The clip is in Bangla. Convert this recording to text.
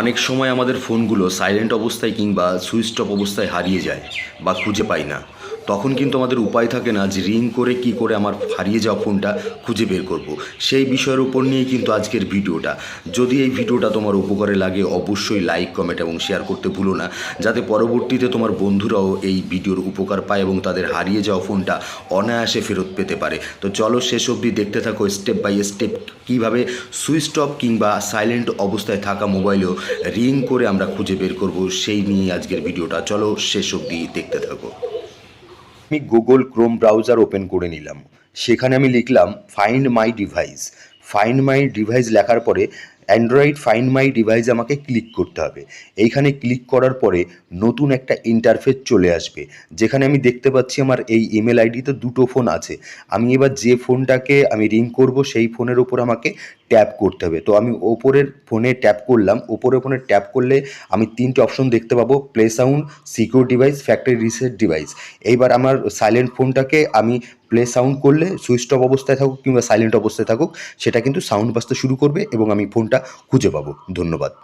অনেক সময় আমাদের ফোনগুলো সাইলেন্ট অবস্থায় কিংবা সুইচ অফ অবস্থায় হারিয়ে যায় বা খুঁজে পাই না। তখন কিন্তু আমাদের উপায় থাকে না যে রিং করে কি করে আমার হারিয়ে যাওয়া ফোনটা খুঁজে বের করব। সেই বিষয়ের উপর নিয়েই কিন্তু আজকের ভিডিওটা। যদি এই ভিডিওটা তোমার উপকারে লাগে, অবশ্যই লাইক কমেন্ট এবং শেয়ার করতে ভুলো না। যাতে পরবর্তীতে তোমার বন্ধুরাও এই ভিডিওর উপকার পায় এবং তাদের হারিয়ে যাওয়া ফোনটা অনায়াসে ফেরত পেতে পারে। তো চলো শেষ অবধি দেখতে থাকো স্টেপ বাই স্টেপ কীভাবে সুইচ অফ কিংবা সাইলেন্ট অবস্থায় থাকা মোবাইলেও রিং করে আমরা খুঁজে বের করব, সেই নিয়ে আজকের ভিডিওটা। চলো শেষ অবধি দেখতে থাকো। আমি গুগল ক্রোম ব্রাউজার ওপেন করে নিলাম। সেখানে আমি লিখলাম find my device find my device লেখার পরে অ্যান্ড্রয়েড ফাইন্ড মাই ডিভাইস আমাকে ক্লিক করতে হবে। এইখানে ক্লিক করার পরে নতুন একটা ইন্টারফেস চলে আসবে। যেখানে আমি দেখতে পাচ্ছি আমার এই ইমেল আইডিতে দুটো ফোন আছে। আমি এবার যে ফোনটাকে আমি রিং করব, সেই ফোনের ওপর আমাকে ট্যাপ করতে হবে। তো আমি ওপরের ফোনে ট্যাপ করলাম। ওপরের ফোনে ট্যাপ করলে আমি তিনটে অপশন দেখতে পাবো। Play sound secure device factory reset device এইবার আমার সাইলেন্ট ফোনটাকে আমি প্লে সাউন্ড করলে সুইচ অফ অবস্থায় থাকুক কিংবা সাইলেন্ট অবস্থায় থাকুক, সেটা কিন্তু সাউন্ড বাজতে শুরু করবে এবং আমি ফোনটা খুঁজে পাবো। ধন্যবাদ।